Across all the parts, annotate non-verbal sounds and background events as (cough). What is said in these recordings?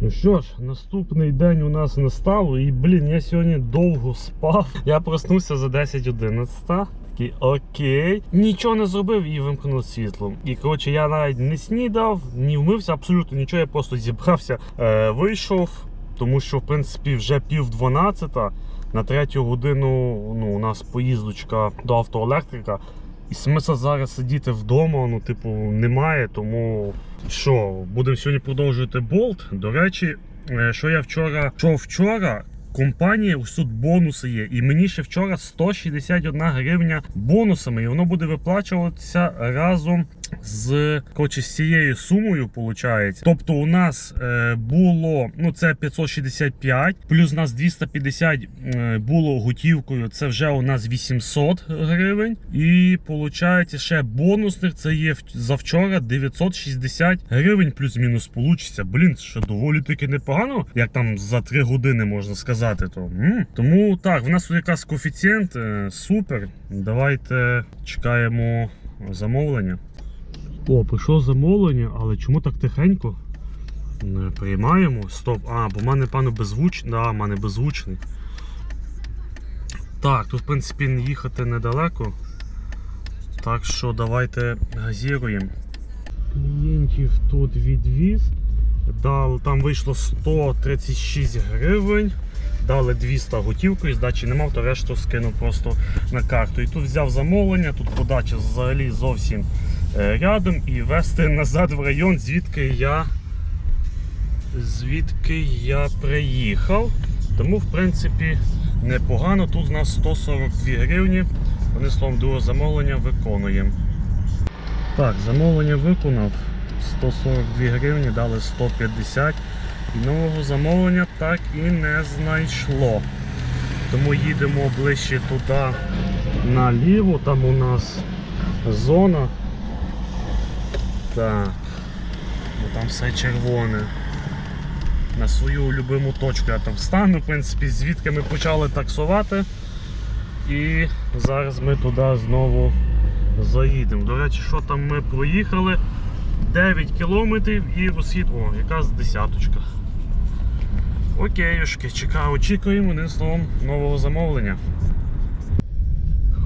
Ну що ж, наступний день у нас настав, і блін, я сьогодні довго спав. Я проснувся за 10.11. Такий окей. Нічого не зробив і вимкнув світло. І коротше, я навіть не снідав, ні вмився, абсолютно нічого. Я просто зібрався, е, вийшов, тому що в принципі вже пів дванадцята. На третю годину ну, у нас поїздочка до автоелектрика. І смисла зараз сидіти вдома, ну, типу, немає, тому що, будемо сьогодні продовжувати болт. До речі, е, що я вчора, що вчора. Компанія, ось тут бонуси є. І мені ще вчора 161 гривня бонусами. І воно буде виплачуватися разом з коротше, з цією сумою. Виходить. Тобто у нас е, було ну це 565, плюс у нас 250 е, було готівкою. Це вже у нас 800 гривень. І виходить ще бонусних. Це є за вчора 960 гривень плюс-мінус получиться. Блін, що доволі таки непогано, як там за 3 години можна сказати. То м. тому так, в нас тут якраз коефіцієнт е, супер. Давайте чекаємо замовлення. О, прийшло замовлення, але чому так тихенько? Не приймаємо. Стоп. А, бо в мене, пану, беззвучний. Да, в мене беззвучний. Так, тут, в принципі, їхати недалеко. Так що давайте газіруємо. Клієнтів тут відвіз. Дал, там вийшло 136 гривень. Дали 200 готівкою, здачі не мав, то решту скинув просто на карту. І тут взяв замовлення, тут подача взагалі зовсім рядом і вести назад в район, звідки я звідки я приїхав. Тому, в принципі, непогано. Тут у нас 142 гривні. Вони словом друге замовлення виконуємо. Так, замовлення виконав. 142 гривні, дали 150. І нового замовлення так і не знайшло. Тому їдемо ближче туди наліво, там у нас зона. Так. Бо там все червоне. На свою любиму точку я там встану, в принципі, звідки ми почали таксувати. І зараз ми туди знову заїдемо. До речі, що там ми проїхали? 9 кілометрів і розхід, о, якраз десяточка. Окейушки, чекаю, очікуємо одним словом нового замовлення.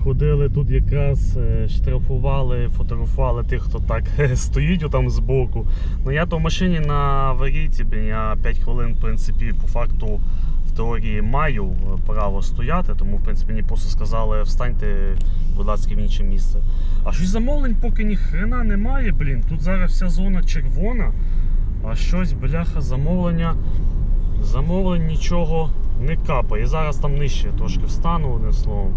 Ходили тут якраз е, штрафували, фотографували тих, хто так (laughs) стоїть там збоку. Ну я то в машині на аварійці, блін, я 5 хвилин, в принципі, по факту в теорії маю е, право стояти, тому в принципі мені просто сказали встаньте, будь ласка, в інше місце. А щось замовлень поки ні хрена немає, блін. Тут зараз вся зона червона, а щось, бляха, замовлення. Замовлень нічого не капає. Зараз там нижче трошки встану, одним словом.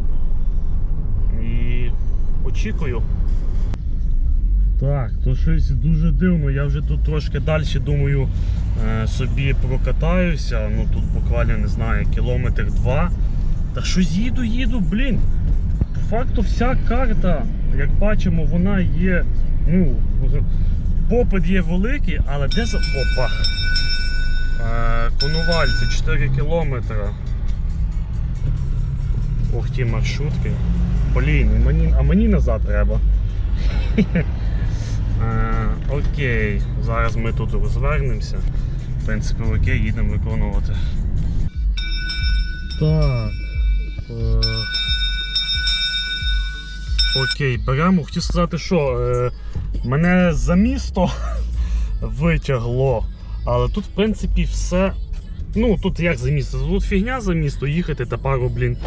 І очікую. Так, то щось дуже дивно. Я вже тут трошки далі думаю е, собі прокатаюся. Ну тут буквально не знаю, кілометр два. Та щось їду, їду, блін. По факту вся карта, як бачимо, вона є. Ну, попит є великий, але де за. Опа! Е, Конувальці 4 кілометри. Ох ті маршрутки. Блін, мені, а мені назад треба. (laughs) Е, окей, зараз ми тут розвернемося. В принципі, окей, їдемо виконувати. Так. Е, окей, беремо. Хотів сказати, що е, мене за місто (laughs) витягло. Але тут, в принципі, все. Ну, тут як за місто? Тут фігня за місто їхати та пару, блін,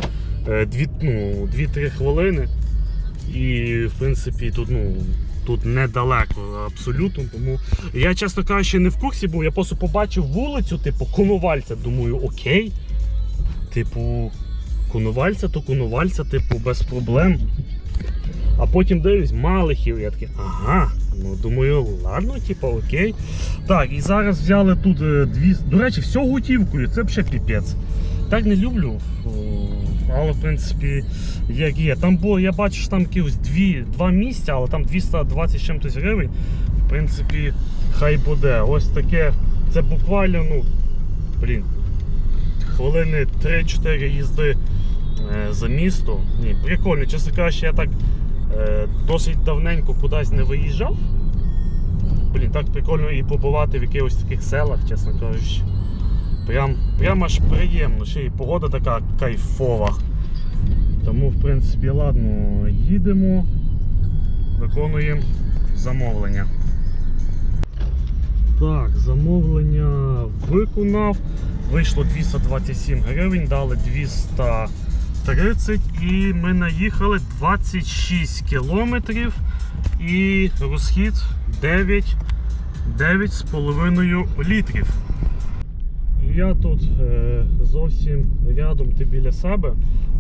2-3 ну, 2-3 хвилини. І, в принципі, тут, ну, тут недалеко абсолютно. Тому я, чесно кажучи, не в курсі був. Я просто побачив вулицю, типу, Конувальця. Думаю, окей. Типу, Конувальця, то Конувальця, типу, без проблем. А потім дивлюсь, Малихів. Я такий, ага. Ну, думаю, ладно, типу, окей. Так, і зараз взяли тут е, дві. До речі, все готівкою, це взагалі піпець. Так не люблю. Але в принципі, як є. Там було, я бачу, що там якихось дві, два місця, але там 220 з чимось гривень. В принципі, хай буде. Ось таке. Це буквально, ну, блін, хвилини 3-4 їзди е, за місто. Ні, прикольно, чесно кажучи, я так Е, досить давненько кудись не виїжджав. Блін, так прикольно і побувати в якихось таких селах, чесно кажучи. Прям, прям аж приємно. Ще й погода така кайфова. Тому, в принципі, ладно, їдемо, виконуємо замовлення. Так, замовлення виконав. Вийшло 227 гривень, дали 230 і ми наїхали 26 кілометрів і розхід 9 9,5 літрів. Я тут е, зовсім рядом ти біля себе.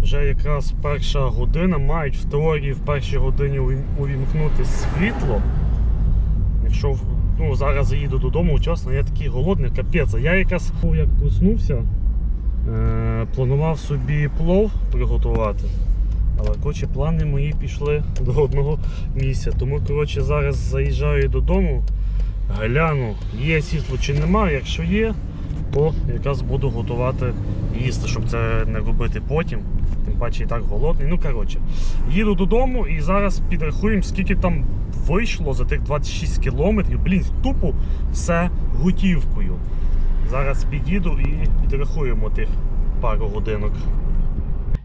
Вже якраз перша година. Мають в теорії в першій годині увімкнути світло. Якщо ну, зараз заїду додому, чесно, я такий голодний, капець. Я якраз як проснувся, е, планував собі плов приготувати. Але коротше, плани мої пішли до одного місця. Тому коротше, зараз заїжджаю додому, гляну, є світло чи немає. Якщо є, то якраз буду готувати їсти, щоб це не робити потім. Тим паче і так голодний. Ну, коротше, їду додому і зараз підрахуємо, скільки там вийшло за тих 26 кілометрів. Блін, тупо все готівкою. Зараз під'їду і підрахуємо тих пару годинок.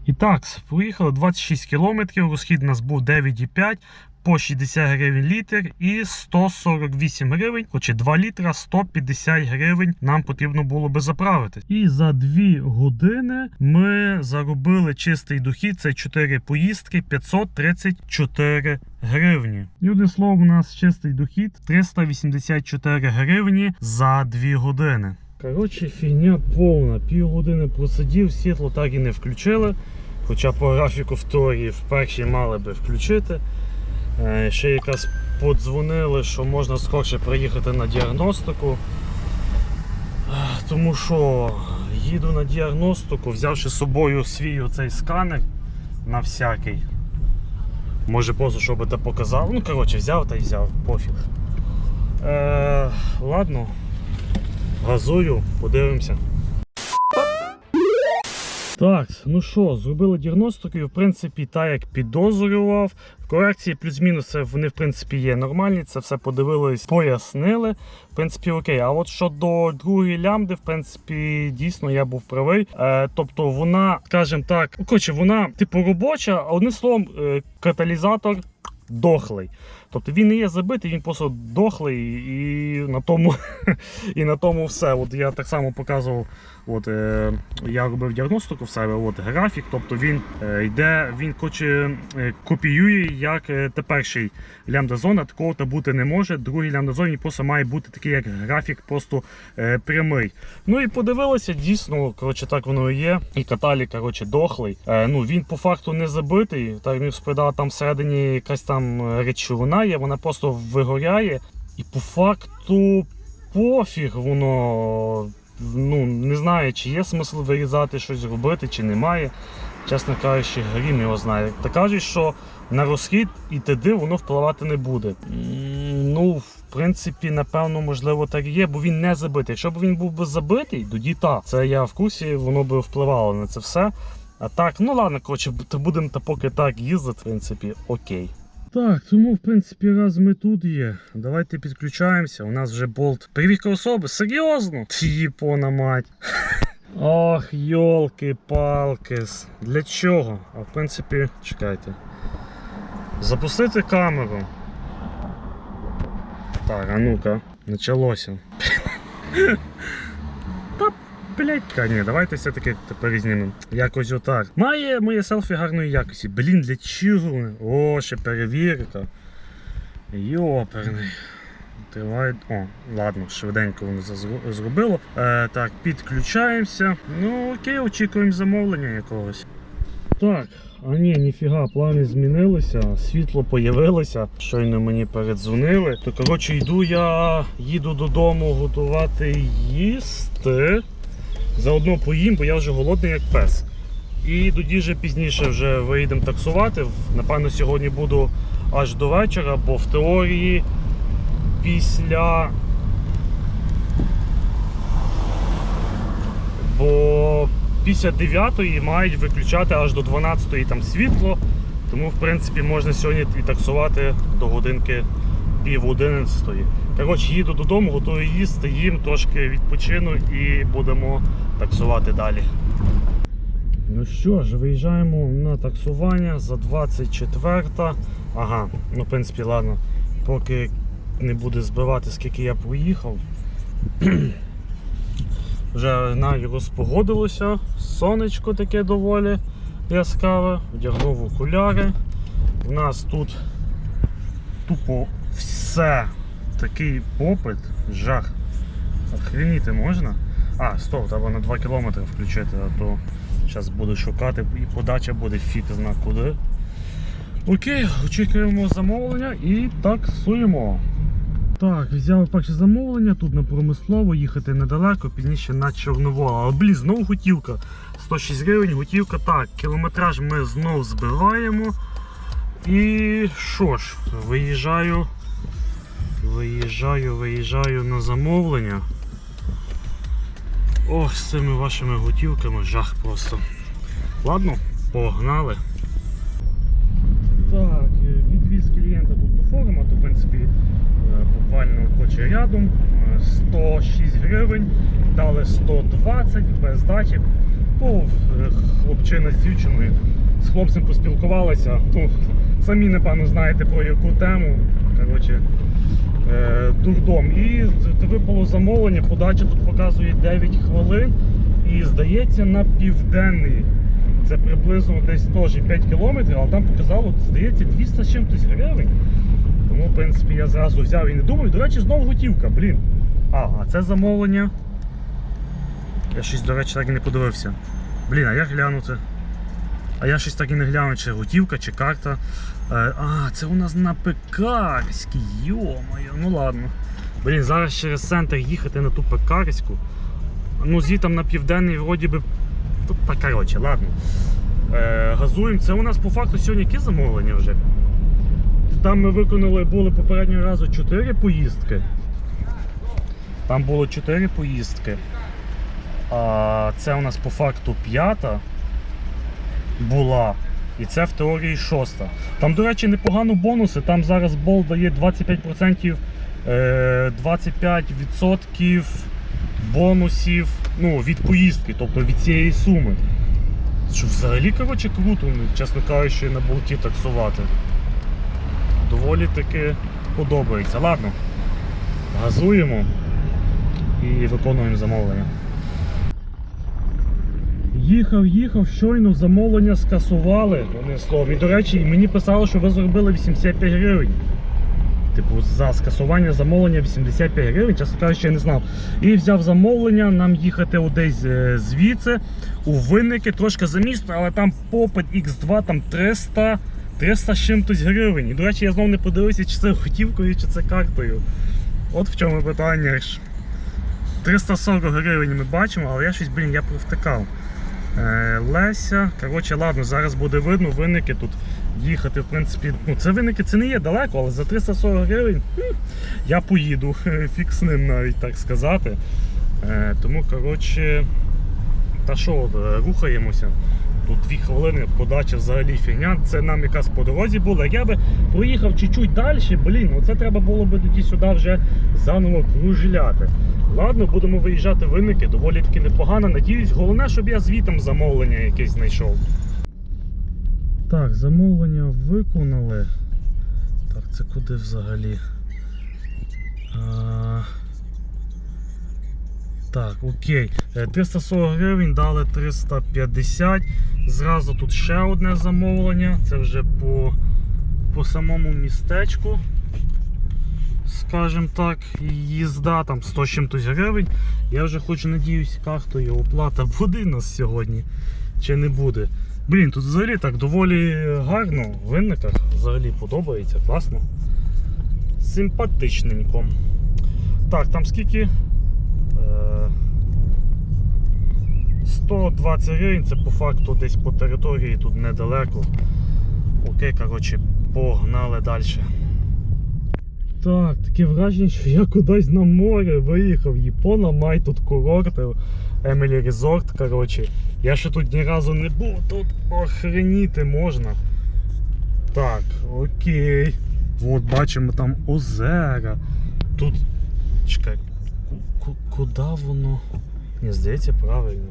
І так, поїхали 26 кілометрів, розхід у нас був 9,5 по 60 гривень літр і 148 гривень, хоч 2 літра 150 гривень нам потрібно було би заправити. І за 2 години ми заробили чистий дохід, це 4 поїздки, 534 гривні. І одним словом, у нас чистий дохід 384 гривні за 2 години. Коротше, фігня повна. Пів години просидів, світло так і не включили. Хоча по графіку в теорії в мали би включити. Е, Ще якраз подзвонили, що можна скорше приїхати на діагностику. Е, Тому що їду на діагностику, взявши з собою свій оцей сканер на всякий. Може просто щоб це показав. Ну, коротше, взяв та й взяв, пофіг. Е, ладно, газую, подивимося. Так, ну що, зробили діагностику, і в принципі, так як підозрював. Корекції плюс-мінуси вони в принципі є нормальні. Це все подивились, пояснили. В принципі, окей. А от щодо другої лямди, в принципі, дійсно я був правий. Е, тобто вона, скажімо так, ну, коротше, вона типу робоча, одним словом, е, каталізатор дохлий. Тобто він не є забитий, він просто дохлий і на тому, (laughs) і на тому все. От я так само показував. От, е, я робив діагностику в себе, от графік, тобто він е, йде, він хоче, е, копіює як е, теперший лямбда зона, такого то бути не може. Другий лямбда зоні просто має бути такий як графік, просто е, прямий. Ну і подивилися, дійсно, коротше, так воно і є. І каталі, коротше, дохлий. Е, ну він по факту не забитий. Так він розповідала, там всередині якась там е, речовина є, вона просто вигоряє. І по факту пофіг воно. Ну, не знаю, чи є смисл вирізати щось робити, чи немає. Чесно кажучи, грім його знає. Та кажуть, що на розхід і туди воно впливати не буде. Ну, в принципі, напевно, можливо, так і є, бо він не забитий. Якщо б він був би забитий, тоді так. Це я в курсі, воно би впливало на це все. А так, ну ладно, коротше, будемо та поки так їздити, в принципі, окей. Так, тому в принципі, раз ми тут є, давайте підключаємося. У нас вже болт. Перевірка особи. Серйозно? Тіпона мать. (laughs) Ох, йолки-палки. Для чого? А в принципі, чекайте. Запустити камеру. Так, а ну-ка, почалося. (laughs) Ка ні, давайте все-таки тепер знімемо. Якось отак. Має моє селфі гарної якості. Блін, для чого? О, ще перевірка. Йоперний. Триває. О, ладно, швиденько воно зробило. Е, так, підключаємося. Ну, окей, очікуємо замовлення якогось. Так, а ні, ніфіга, плани змінилися, світло появилося. Щойно мені передзвонили. То коротше йду я, їду додому готувати їсти. Заодно поїм, бо я вже голодний як пес. І тоді вже пізніше вже виїдемо таксувати. Напевно, сьогодні буду аж до вечора, бо в теорії після. Бо після 9 мають виключати аж до 12 там світло. Тому, в принципі, можна сьогодні і таксувати до годинки пів одинадцятої. Коротше, їду додому, готую їсти, їм трошки відпочину і будемо таксувати далі. Ну що ж, виїжджаємо на таксування за 24. Ага, ну в принципі, ладно, поки не буде збивати, скільки я проїхав. (clears throat) Вже навіть розпогодилося, сонечко таке доволі яскраве, вдягнув окуляри. У нас тут тупо все. Такий попит, жах. Охреніти можна? А, стоп, треба на 2 кілометри включити, а то зараз буду шукати і подача буде фіг зна куди. Окей, очікуємо замовлення і таксуємо. Так, взяв перше замовлення, тут на промислово, їхати недалеко, пізніше на Чорновола. Але блін, знову готівка. 106 гривень, готівка. Так, кілометраж ми знов збиваємо. І що ж, виїжджаю. Виїжджаю, виїжджаю на замовлення. Ох, з цими вашими готівками жах просто. Ладно, погнали. Так, е, відвіз клієнта тут до форуму, то в принципі е, буквально хоче рядом. Е, 106 гривень, дали 120 без дачі. Ну, е, хлопчина з дівчиною. З хлопцем поспілкувалися. Ну, самі, напевно, знаєте про яку тему. Коротше, е, дурдом. І випало замовлення, подача тут показує 9 хвилин. І здається на південний. Це приблизно десь теж 5 кілометрів, але там показало, здається, 200 з чимось гривень. Тому, в принципі, я зразу взяв і не думаю. До речі, знову готівка, блін. А, а це замовлення. Я щось, до речі, так і не подивився. Блін, а як глянути? А я щось так і не глянув, чи готівка, чи карта. Е, а, це у нас на Пекарській, йо-моє, ну ладно. Блін, зараз через центр їхати на ту Пекарську. Ну, звітом на південний, вроді би. Тут так, коротше, ладно. Е, газуємо. Це у нас по факту сьогодні які замовлення вже. Там ми виконали були попереднього разу 4 поїздки. Там було 4 поїздки. А це у нас по факту п'ята була. І це в теорії шоста. Там, до речі, непогано бонуси. Там зараз бол дає 25%, е, 25% бонусів ну, від поїздки, тобто від цієї суми. Що взагалі коротше, круто, ну, чесно кажучи, на болті таксувати. Доволі таки подобається. Ладно, газуємо і виконуємо замовлення. Їхав, їхав, щойно замовлення скасували. Вони слово. І, до речі, мені писало, що ви зробили 85 гривень. Типу, за скасування замовлення 85 гривень, чесно кажучи, я не знав. І взяв замовлення, нам їхати одесь е, звідси, у винники, трошки за місто, але там попит X2, там 300, 300 з чимось гривень. І, до речі, я знову не подивився, чи це готівкою, чи це картою. От в чому питання. 340 гривень ми бачимо, але я щось, блін, я провтикав. Е, Леся. Коротше, ладно, зараз буде видно, винники тут їхати, в принципі, ну це винники це не є далеко, але за 340 гривень я поїду, (laughs) фік з ним навіть так сказати. Е, тому, коротше, та що, е, рухаємося. Тут дві хвилини подача взагалі фігня. Це нам якраз по дорозі було. Я би проїхав чуть-чуть далі, блін, ну це треба було би тоді сюди вже заново кружляти. Ладно, будемо виїжджати винники, доволі таки непогано. Надіюсь, головне, щоб я звітом замовлення якесь знайшов. Так, замовлення виконали. Так, це куди взагалі? А... Так, окей. Е, 340 гривень дали 350. Зразу тут ще одне замовлення. Це вже по, по самому містечку. Скажем так, їзда там 100 з чимось гривень. Я вже хочу надіюсь, картою оплата буде нас сьогодні чи не буде. Блін, тут взагалі так доволі гарно в винниках. Взагалі подобається, класно. Симпатичненько. Так, там скільки? Е, 120 гривень, це по факту десь по території тут недалеко. Окей, коротше, погнали далі. Так, таке враження, що я кудись на море виїхав. Япона май тут курорти. Емілі Резорт, коротше. Я ще тут ні разу не був, тут охреніти можна. Так, окей. От бачимо там озера. Тут. Чекай, ку- ку- куди воно? Ні, здається, правильно.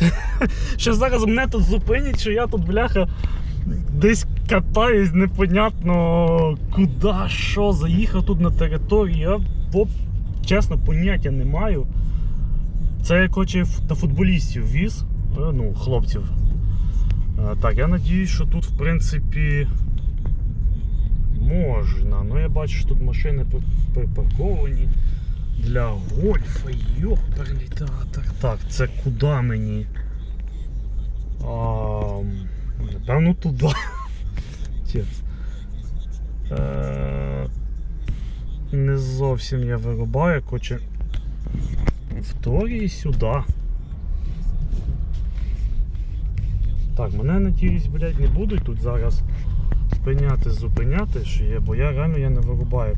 (laughs) Що зараз мене тут зупинять, що я тут, бляха, десь катаюсь, непонятно куди, що, заїхав тут на територію. Я чесно поняття не маю. Це я хоче на футболістів віз, е, ну, хлопців. Е, Так, я надіюсь, що тут, в принципі, можна. Ну, я бачу, що тут машини припарковані для гольфа. Йоперний театр. Так, це куди мені? А, напевно, туди. Отець. Е, не зовсім я вирубаю, хоче в теорії сюди. Так, мене надіюсь, блядь, не будуть тут зараз спиняти, зупиняти, що є, бо я реально я не вирубаю.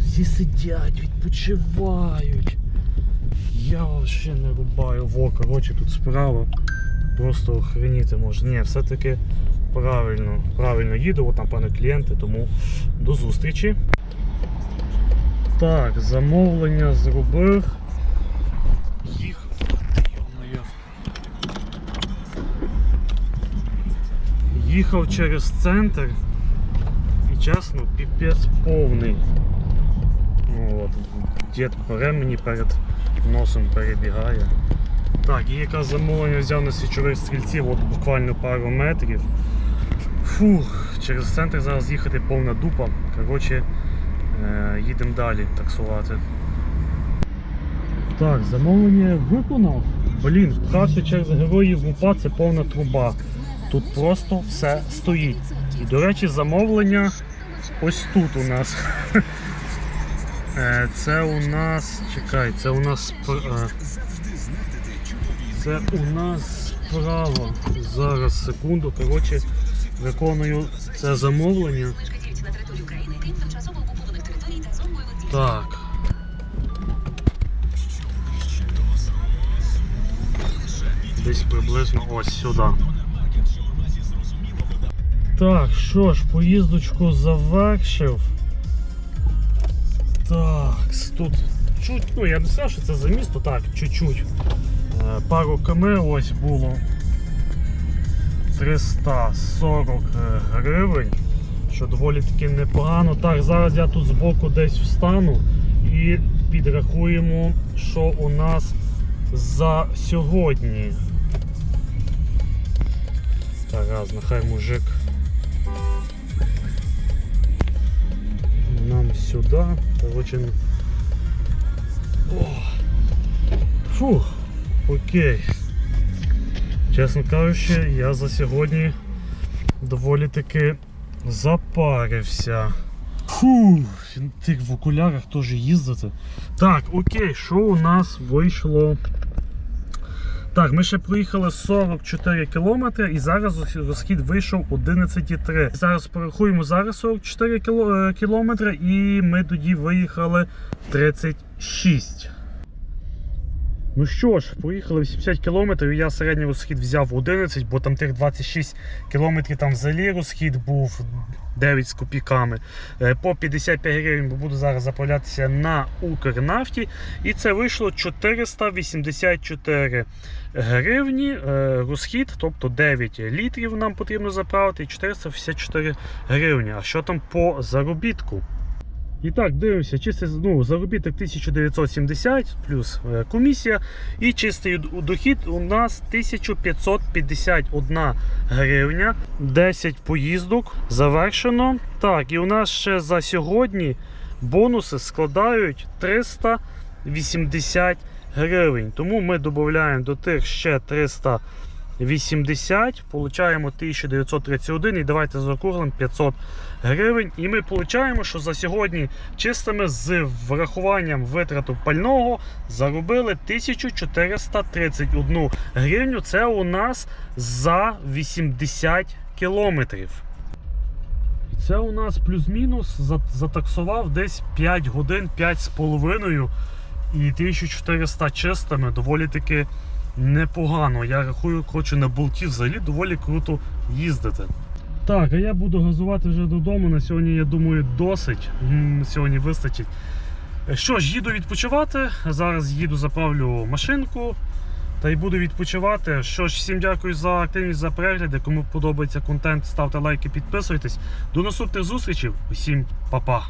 Всі сидять, відпочивають. Я взагалі не рубаю. Во, коротше, тут справа. Просто охреніти можна. Ні, все-таки правильно, правильно їду, от там пане клієнти, тому до зустрічі. Так, замовлення зробив. Їх. Їхав через центр і чесно, піпець повний. От, дід по ремені перед носом перебігає. Так, і якраз замовлення взяв на свічових стрільців, от буквально пару метрів. Фух, через центр зараз їхати повна дупа. Коротше, е, їдемо далі таксувати. Так, замовлення виконав. Блін, пхався через героїв УПА це повна труба. Тут просто все стоїть. І, до речі, замовлення ось тут у нас. (laughs) Е, Це у нас. Чекай, це у нас. Це у нас справа. Зараз, секунду. Коротше, виконую це замовлення. Так. Десь приблизно ось сюди. Так, що ж, поїздочку завершив. Так, тут чуть, ну я не знаю, що це за місто, так, чуть-чуть. Е, Пару км ось було 340 гривень, що доволі таки непогано. Так, зараз я тут збоку десь встану і підрахуємо, що у нас за сьогодні. Так, раз, нехай мужик. Нам сюди. Короче. О. Фух, окей. Чесно кажучи, я за сьогодні доволі таки запарився. Фу, тих в окулярах теж їздити. Так, окей, що у нас вийшло? Так, ми ще проїхали 44 кілометри і зараз розхід вийшов 11,3. Зараз порахуємо зараз 44 кіло- е, кілометри і ми тоді виїхали 36. Ну що ж, поїхали 80 кілометрів. Я середній розхід взяв 11, бо там тих 26 кілометрів там взагалі розхід був 9 з копійками. Е, По 55 гривень буду зараз заправлятися на Укрнафті. І це вийшло 484 гривні е, розхід, тобто 9 літрів нам потрібно заправити і 484 гривні. А що там по заробітку? І так, дивимося, чистий ну, заробіток 1970 плюс е, комісія. І чистий дохід у нас 1551 гривня. 10 поїздок завершено. Так, і у нас ще за сьогодні бонуси складають 380 гривень. Тому ми додаємо до тих ще 380, получаємо 1931 і давайте заокруглимо 500 гривень. І ми получаємо, що за сьогодні чистими з врахуванням витрату пального заробили 1431 гривню. Це у нас за 80 кілометрів. Це у нас плюс-мінус затаксував десь 5 годин, 5,5 і 1400 чистими доволі таки непогано. Я рахую, хочу на болті взагалі доволі круто їздити. Так, а я буду газувати вже додому. На сьогодні, я думаю, досить. Сьогодні вистачить. Що ж, їду відпочивати. Зараз їду, заправлю машинку та й буду відпочивати. Що ж, всім дякую за активність, за перегляди. Кому подобається контент, ставте лайки, підписуйтесь. До наступних зустрічей. Усім па-па.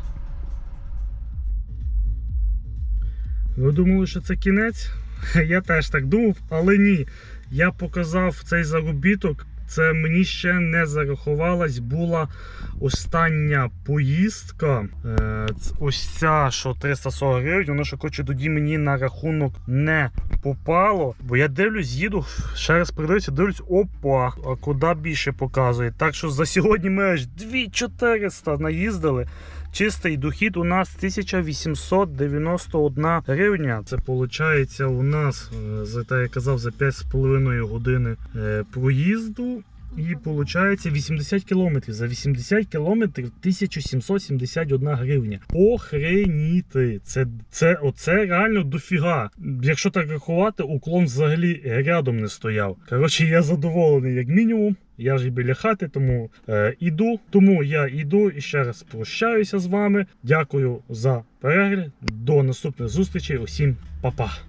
Ви думали, що це кінець? (laughs) Я теж так думав, але ні. Я показав цей заробіток. Це мені ще не зарахувалась. Була остання поїздка. Е, ось ця, що 340 гривень, воно що хоче тоді мені на рахунок не попало. Бо я дивлюсь, їду, ще раз придивлюся, дивлюсь, опа, а куди більше показує. Так що за сьогодні ми аж 2400 наїздили. Чистий дохід у нас 1891 гривня. Це виходить у нас, е, за так я казав, за 5,5 години е, проїзду. І виходить 80 кілометрів. За 80 кілометрів 1771 гривня. Охреніти. Це, це, оце реально дофіга. Якщо так рахувати, уклон взагалі рядом не стояв. Коротше, я задоволений як мінімум. Я ж біля хати, тому е, іду. Тому я іду і ще раз прощаюся з вами. Дякую за перегляд. До наступних зустрічей. Усім па-па.